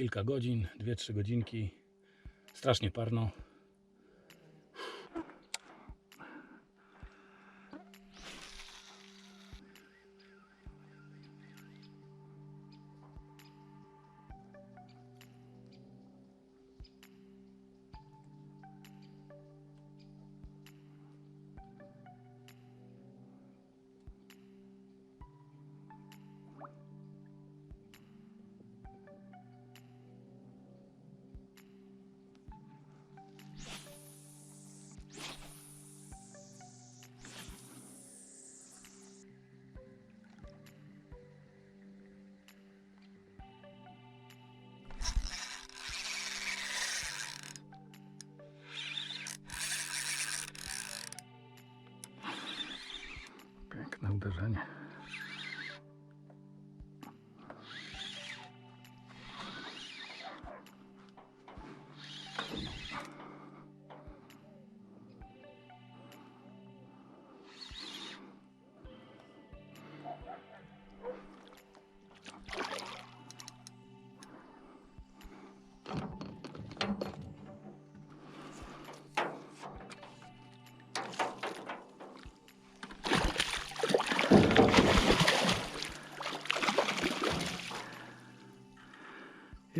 kilka godzin, 2-3 godzinki. Strasznie parno.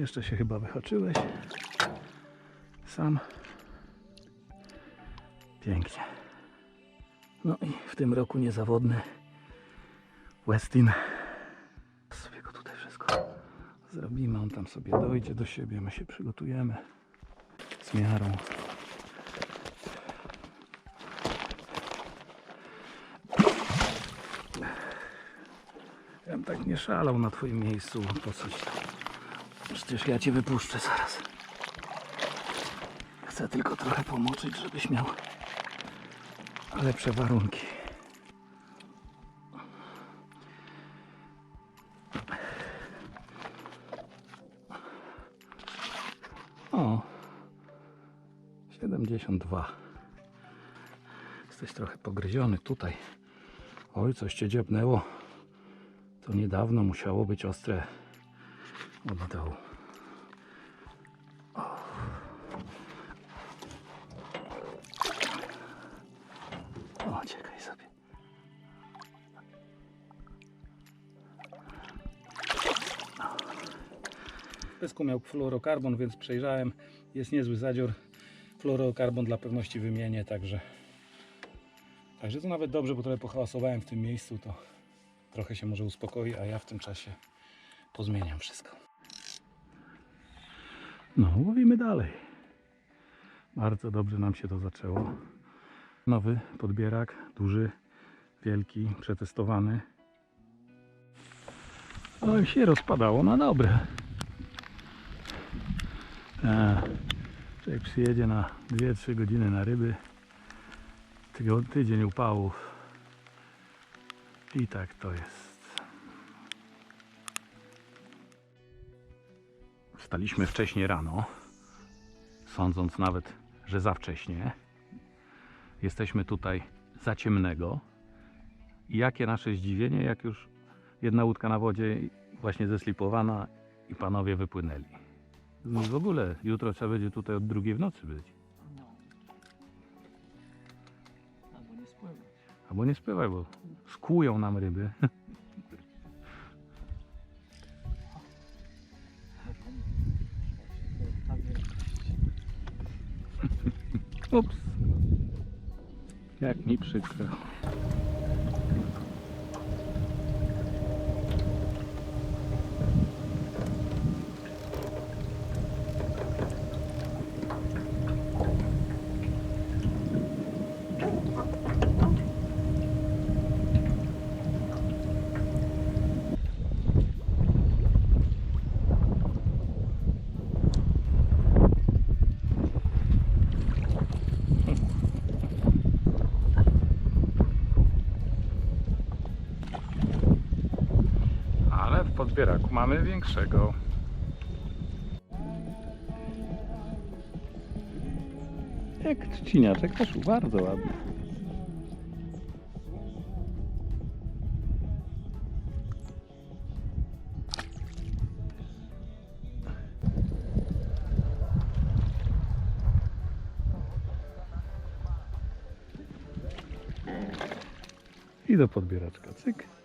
Jeszcze się chyba wyhaczyłeś. Sam. Pięknie. No i w tym roku niezawodny Westin. Sobie go tutaj wszystko zrobimy. On tam sobie dojdzie do siebie. My się przygotujemy z miarą. Ja bym tak nie szalał na twoim miejscu po coś. Przecież ja cię wypuszczę zaraz. Chcę tylko trochę pomoczyć, żebyś miał lepsze warunki. O, 72. Jesteś trochę pogryziony tutaj. Oj, coś cię dziabnęło. To niedawno musiało być ostre od dołu. Miał fluorokarbon, więc przejrzałem. Jest niezły zadzior. Fluorokarbon dla pewności wymienię, także Także to nawet dobrze, bo trochę pohałasowałem w tym miejscu, to trochę się może uspokoi, a ja w tym czasie pozmieniam wszystko. No, łowimy dalej. Bardzo dobrze nam się to zaczęło. Nowy podbierak, duży, wielki, przetestowany. O, się rozpadało na dobre. E, Człowiek przyjedzie na 2-3 godziny na ryby. Tydzień upałów. I tak to jest. Wstaliśmy wcześnie rano, sądząc nawet, że za wcześnie. Jesteśmy tutaj za ciemnego. I jakie nasze zdziwienie, jak już jedna łódka na wodzie właśnie zeslipowana i panowie wypłynęli. No w ogóle jutro trzeba będzie tutaj od drugiej w nocy być. No. Albo nie spływać. Albo nie spływaj, bo skłują nam ryby. Ups. Jak mi przykro. podbieraku mamy większego. Jak trzciniaczek też bardzo ładny. I do podbieraczka, cyk.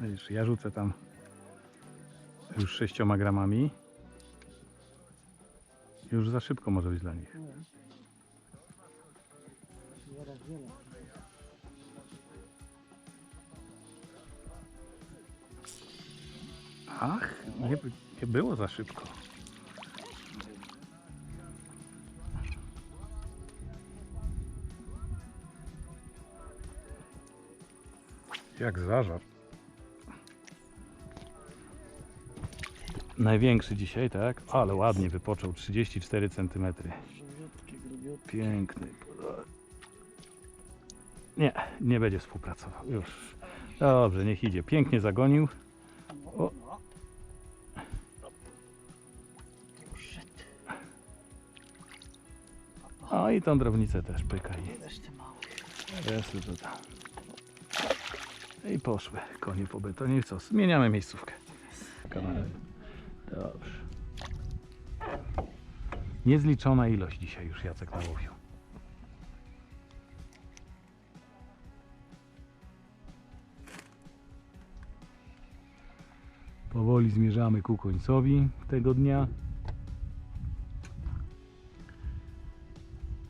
Widzisz, ja rzucę tam już sześcioma gramami. Już za szybko może być dla nich. Ach, nie, nie było za szybko. Jak zażar. Największy dzisiaj, tak? Ale ładnie wypoczął, 34 cm. Piękny. Nie, nie będzie współpracował. Już. Dobrze, niech idzie. Pięknie zagonił. O. O i tą drobnicę też pyka i Też ty mały. jest to tam. I poszły konie po betonie. Co? Zmieniamy miejscówkę. Kanale. Dobrze. Niezliczona ilość dzisiaj już Jacek nałowił. Powoli zmierzamy ku końcowi tego dnia.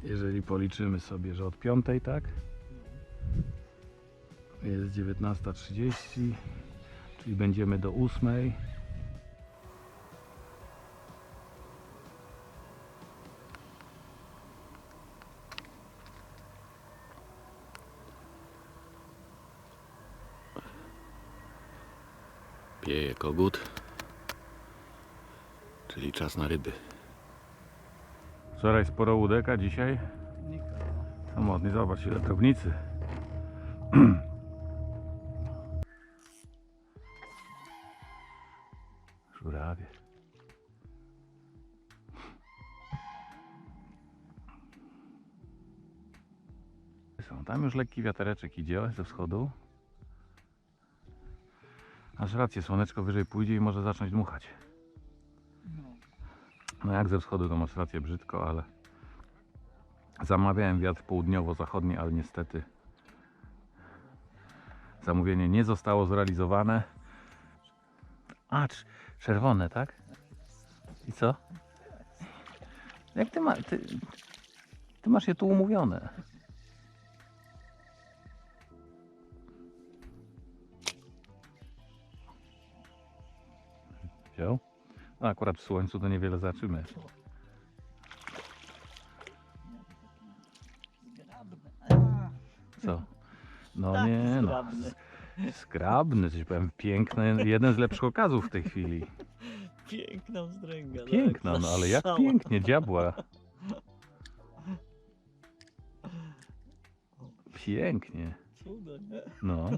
Jeżeli policzymy sobie, że od 5, tak? Jest 19.30, czyli będziemy do 8. kogut, czyli czas na ryby. Wczoraj sporo łódek, a dzisiaj samotny. Zobacz ile drobnicy. Żurawie. Są tam już lekki wiatereczek idzie ze wschodu. Masz rację, słoneczko wyżej pójdzie i może zacząć dmuchać. No. Jak ze wschodu to masz rację brzydko, ale zamawiałem wiatr południowo-zachodni, ale niestety zamówienie nie zostało zrealizowane. A, cz- czerwone, tak? I co? Jak ty, ma, ty, ty masz je tu umówione? Wziął? No akurat w słońcu to niewiele. A, Co? No tak, nie, no. Skrabny, coś powiem, piękny, jeden z lepszych okazów w tej chwili. Piękna wzdręga. tak, Piękna, no ale jak pięknie, diabła. Pięknie, Cudo, nie? no.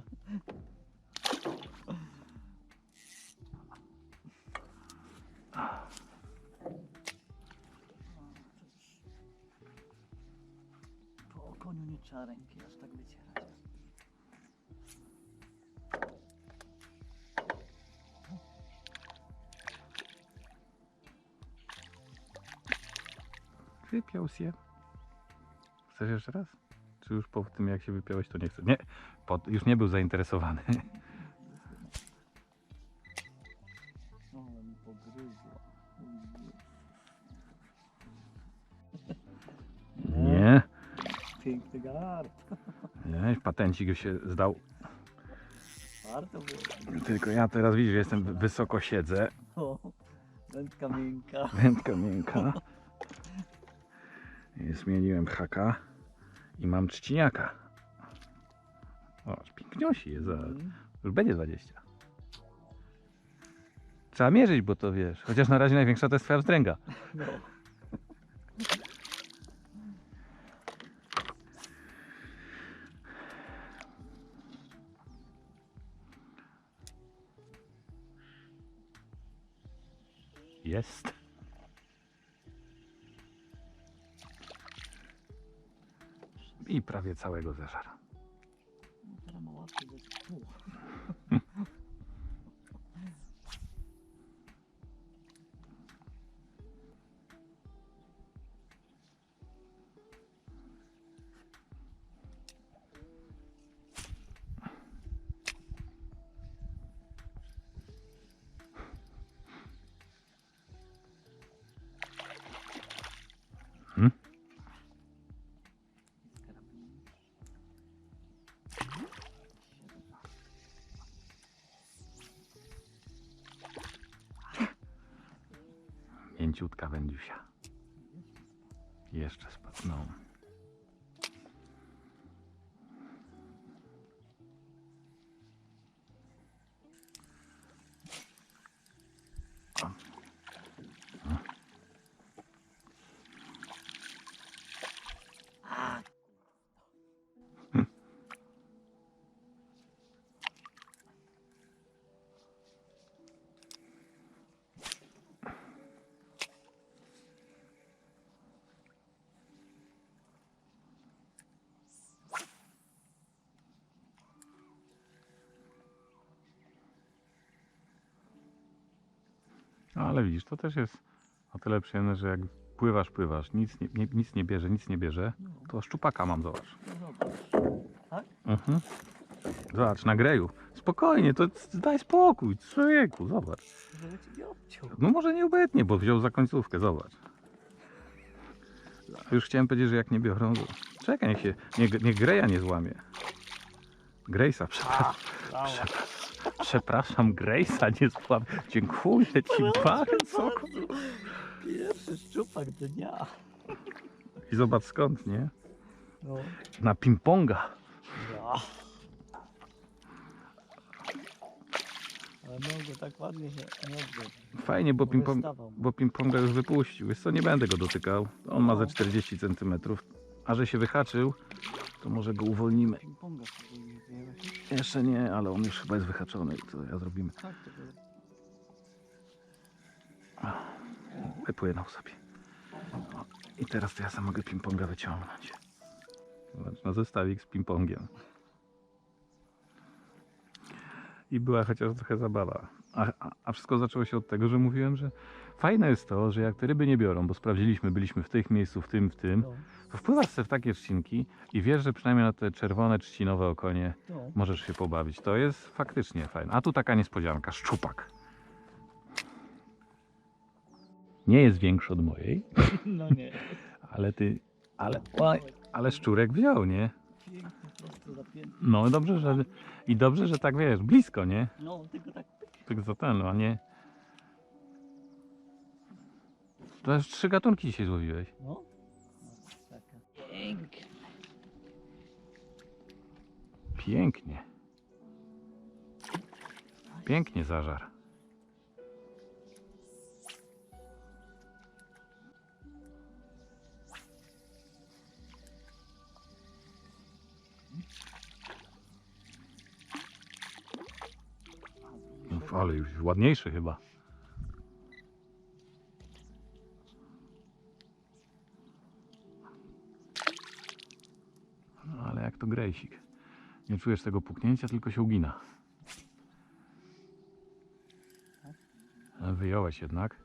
Trzeba ręki aż tak wycierać. Wypiął się. Chcesz jeszcze raz? Czy już po tym jak się wypiąłeś to nie chcę? Nie, już nie był zainteresowany. Piękny gard. nie, patencik już się zdał. Warto było. Tylko ja teraz widzisz, że jestem wysoko siedzę. O, wędka miękka. Wędka miękka. I Zmieniłem haka i mam trzciniaka. O, piękniosi jest. Za... Mm. Już będzie 20. Trzeba mierzyć, bo to wiesz. Chociaż na razie największa to jest twoja wzdręga. No. Jest. I prawie całego zeżara. Mięciutka wędziusia. Jeszcze spadł. No. No, ale widzisz, to też jest o tyle przyjemne, że jak pływasz, pływasz, nic nie, nie, nic nie bierze, nic nie bierze, No, to szczupaka mam, zobacz. no zobacz. Tak? Mhm. Zobacz, na greju. Spokojnie, to daj spokój, człowieku, zobacz. No może nie obecnie, bo wziął za końcówkę, zobacz. Już chciałem powiedzieć, że jak nie biorą. Czekaj, niech się, niech, niech greja nie złamie. Grejsa, przepraszam. Przepraszam, Grace'a nie złamie. Dziękuję ci bardzo. Pierwszy szczupak dnia. I zobacz skąd, nie? No. Na ping-ponga. Ja. Ale mogę tak ładnie się nie. Fajnie, bo Wystawał. ping-ponga już wypuścił. Jest co, nie będę go dotykał. On ma ze 40 cm. A że się wyhaczył, to może go uwolnimy. Jeszcze nie, ale on już chyba jest wyhaczony. I co ja zrobimy? To. Wypłynął sobie. O, I teraz to ja sam mogę ping-ponga wyciągnąć. Zobacz, na zestawik z ping-pongiem. I była chociaż trochę zabawa. A, a, a wszystko zaczęło się od tego, że mówiłem, że fajne jest to, że jak te ryby nie biorą, bo sprawdziliśmy, byliśmy w tych miejscu, w tym, w tym, No, to wpływasz sobie w takie trzcinki i wiesz, że przynajmniej na te czerwone trzcinowe okonie no. możesz się pobawić. To jest faktycznie fajne. A tu taka niespodzianka, szczupak. Nie jest większy od mojej, No nie. ale ty, ale, oj, ale szczurek wziął, nie? No dobrze, że i dobrze, że tak wiesz, blisko, nie? No, tylko tak. Tak za ten, a nie. To już trzy gatunki dzisiaj złowiłeś. No. Pięknie. Pięknie. Pięknie zażar. No, Ale już ładniejszy chyba. No ale jak to grejsik. Nie czujesz tego puknięcia, tylko się ugina. Wyjąłeś jednak.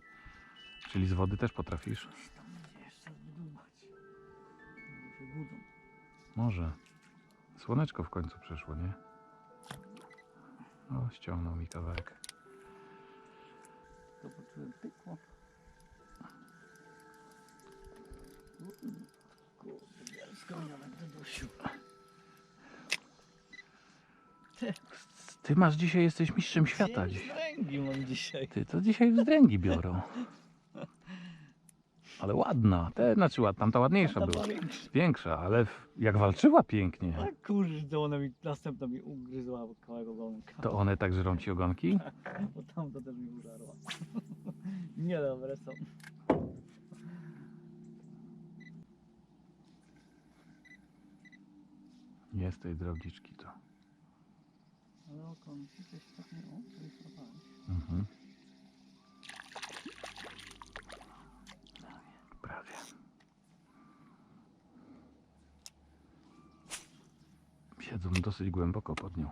Czyli z wody też potrafisz? Może. Słoneczko w końcu przeszło, nie? O, ściągnął mi kawałek. To poczułem pykło. Kurde, bielsko mi nawet. Ty masz dzisiaj, jesteś mistrzem świata dziś. wstręgi mam dzisiaj. Ty, to dzisiaj wzdręgi biorą. Ale ładna. Te, znaczy ładna, tamta ładniejsza Tamta była. była większa. Większa, ale w- jak walczyła pięknie. A kurde, ona mi następna mi ugryzła kawałek ogonka. To one tak żrą ci ogonki? Bo tam to też mi użarła. Niedobre są. Jest tej drobniczki to. Ale tak nie... Mhm. Prawie. Siedzą dosyć głęboko pod nią.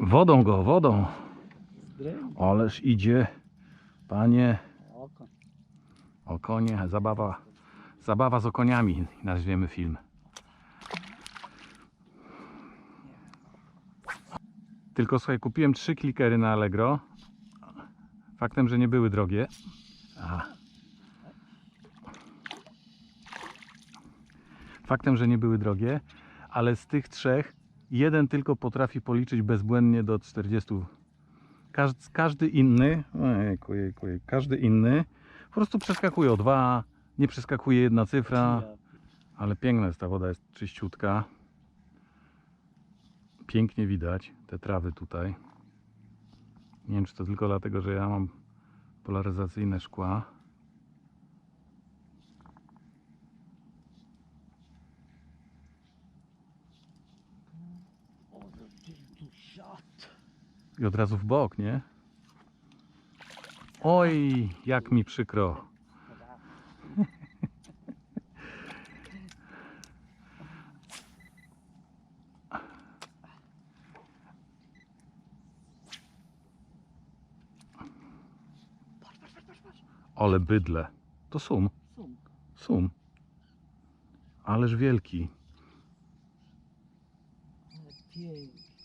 Wodą go, wodą. Ależ idzie, panie, o konie, zabawa, zabawa z okoniami, nazwiemy film. Tylko słuchaj, kupiłem trzy klikery na Allegro. Faktem, że nie były drogie. A. Faktem, że nie były drogie, ale z tych trzech jeden tylko potrafi policzyć bezbłędnie do 40. Każdy, każdy inny, ojejku, jejku, jejku, każdy inny po prostu przeskakuje o dwa, nie przeskakuje jedna cyfra, ale piękna jest ta woda, jest czyściutka. Pięknie widać te trawy tutaj. Nie wiem, czy to tylko dlatego, że ja mam polaryzacyjne szkła. I od razu w bok, nie? Oj, jak mi przykro. Ale bydle. To sum, Sum. sum. Ależ wielki,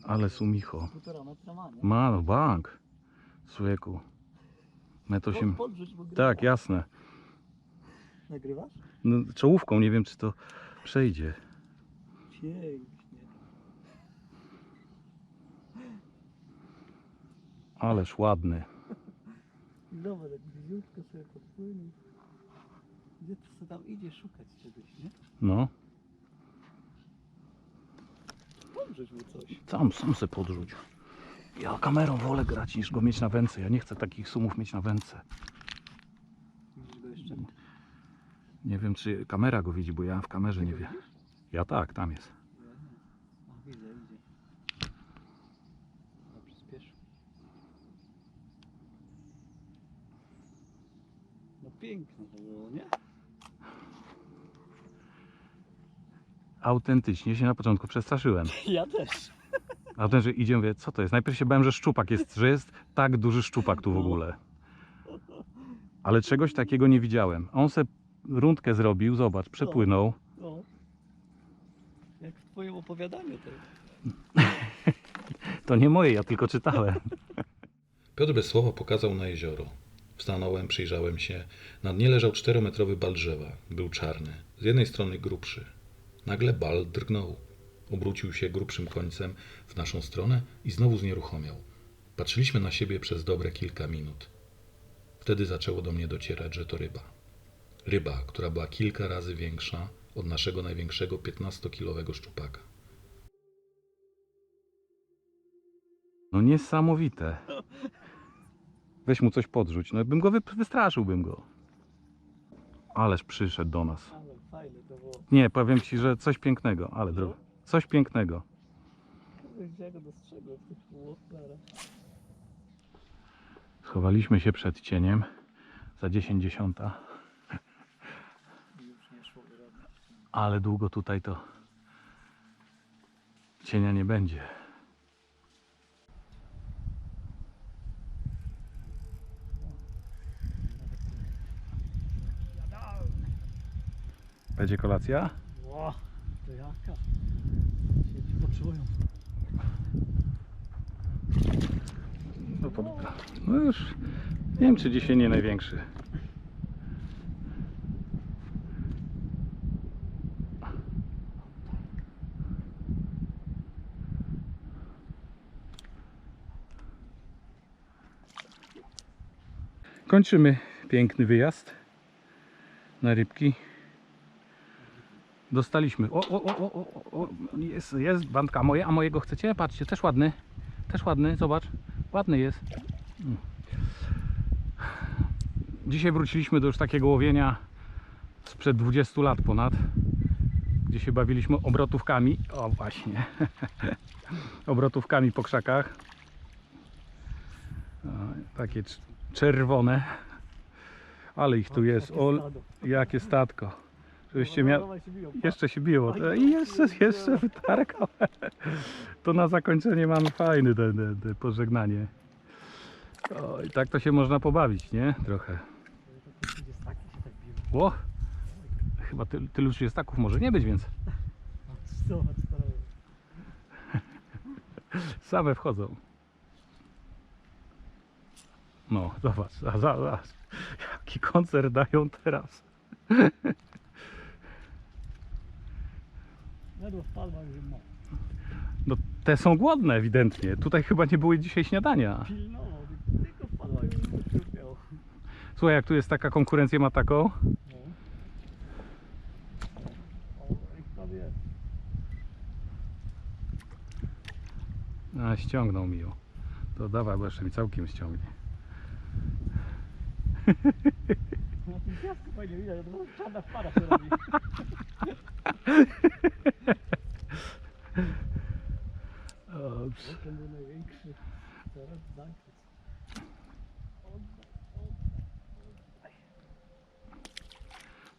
Ale sumicho. Półtora metra ma, nie? Ma no bank. Człowieku. Metr osiem. Po- Podrzuć, bo. Tak, jasne. Nagrywasz? No, czołówką nie wiem, czy to przejdzie. Pięknie. Ależ ładny. Zobacz, jak bliziutko sobie podpłynie. Gdzie ty sobie tam idzie szukać czegoś, nie? No, Podrzuć mu coś. sam, sam se podrzuć. Ja kamerą wolę grać niż go mieć na wędce. Ja nie chcę takich sumów mieć na wędce. Widzisz go jeszcze? Nie wiem, czy kamera go widzi, bo ja w kamerze nie wiem. Ja tak, tam jest. Ja nie. O, widzę, idzie. No, przyspieszył. No piękne to było, nie? Autentycznie się na początku przestraszyłem. Ja też. A ten, że idzie, mówię, co to jest? Najpierw się bałem, że szczupak jest, że jest tak duży szczupak tu w ogóle. Ale czegoś takiego nie widziałem. On se rundkę zrobił, zobacz, przepłynął. No. Jak w twoim opowiadaniu to To nie moje, ja tylko czytałem. Piotr bez słowa pokazał na jezioro. Wstanąłem, przyjrzałem się. Na dnie leżał czterometrowy bal drzewa. Był czarny. Z jednej strony grubszy. Nagle bal drgnął. Obrócił się grubszym końcem w naszą stronę i znowu znieruchomiał. Patrzyliśmy na siebie przez dobre kilka minut. Wtedy zaczęło do mnie docierać, że to ryba. Ryba, która była kilka razy większa od naszego największego 15-kilowego szczupaka. No niesamowite. Weź mu coś podrzuć. No bym go wy, wystraszyłbym go. Ależ przyszedł do nas. Nie, powiem ci, że coś pięknego, ale drogo. Coś pięknego. Schowaliśmy się przed cieniem za 10 dziesiąta, ale długo tutaj to cienia nie będzie. Będzie kolacja? Ło, to jaka? Siedzi poczują. No, pod... no już nie wiem, czy dzisiaj nie największy. Kończymy piękny wyjazd na rybki. Dostaliśmy. O, o, o, o, o, o, jest, jest bandka moje, a mojego chcecie? Patrzcie, też ładny. Też ładny, zobacz. Ładny jest. Dzisiaj wróciliśmy do już takiego łowienia sprzed 20 lat ponad, gdzie się bawiliśmy obrotówkami. O właśnie. obrotówkami po krzakach. Takie cz- czerwone. Ale ich tu jest. O, jakie statko. Żebyście mia... Jeszcze się biło. To- I jeszcze, jeszcze wytargał. To na zakończenie mamy fajny te, te, te pożegnanie. O, I tak to się można pobawić, nie? Trochę. tak O! Chyba ty, tylu 30 może nie być, więc same wchodzą. No, zobacz, a zobacz, jaki koncert dają teraz. Perła wpadła już ma. No te są głodne ewidentnie. Tutaj chyba nie było dzisiaj śniadania. Pilnował, tylko wpadła już już miał. Słuchaj, jak tu jest taka konkurencja ma taką, No. O, jak tam jest. a ściągnął mi ją. To dawaj, bo jeszcze mi całkiem ściągnie. Na tym piasku fajnie widać, to czarna wpada się robi.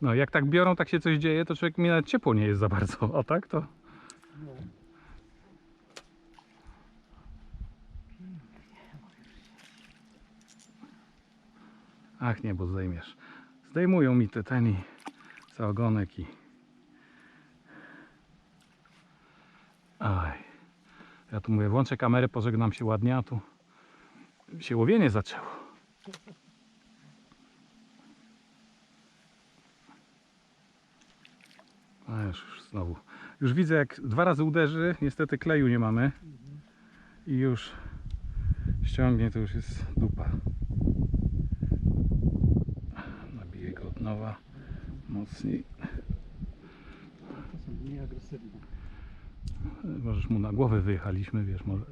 No jak tak biorą, tak się coś dzieje, to człowiek mi ciepło nie jest za bardzo. O tak to? Ach nie, bo zdejmiesz. Zdejmują mi te ten i za ogonek i... Ja tu mówię, włączę kamerę, pożegnam się ładnie, a tu się łowienie zaczęło. A już, już znowu. Już widzę jak dwa razy uderzy, niestety kleju nie mamy. I już ściągnie, to już jest dupa. Nabiję go od nowa. Mocniej. To są mniej agresywne. Możesz mu na głowę wyjechaliśmy, wiesz, może.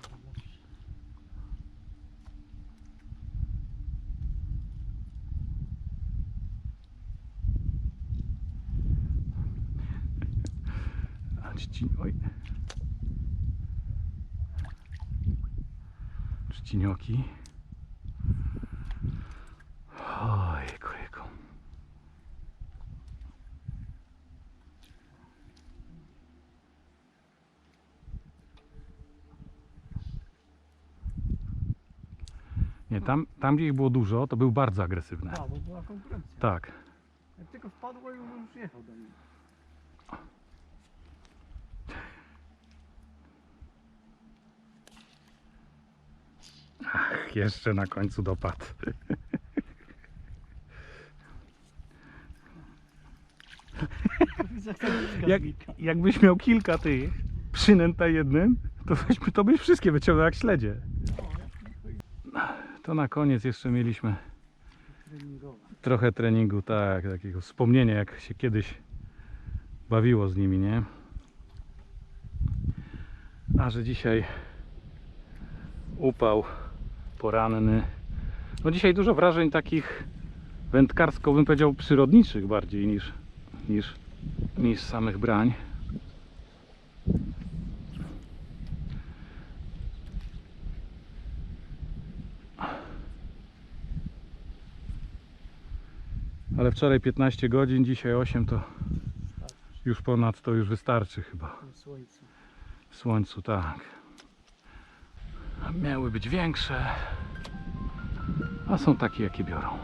A. Trzcinioki. Oj, kojeko. Nie, tam, tam gdzie ich było dużo, to był bardzo agresywne. A, bo była konkurencja. Tak. Jak tylko wpadło, już już jechał do mnie. Ach, jeszcze na końcu dopadł. Jak jakbyś miał kilka tych przynęt na jednym, to, byśmy, to byś wszystkie wyciągnął jak śledzie. To na koniec jeszcze mieliśmy trochę treningu, tak, takiego wspomnienia, jak się kiedyś bawiło z nimi, nie? A że dzisiaj upał poranny. No dzisiaj dużo wrażeń takich wędkarsko, bym powiedział, przyrodniczych bardziej niż, niż, niż samych brań. Ale wczoraj 15 godzin, dzisiaj 8 to już ponad to już wystarczy chyba. W słońcu. Tak. A Miały być większe, a są takie jakie biorą.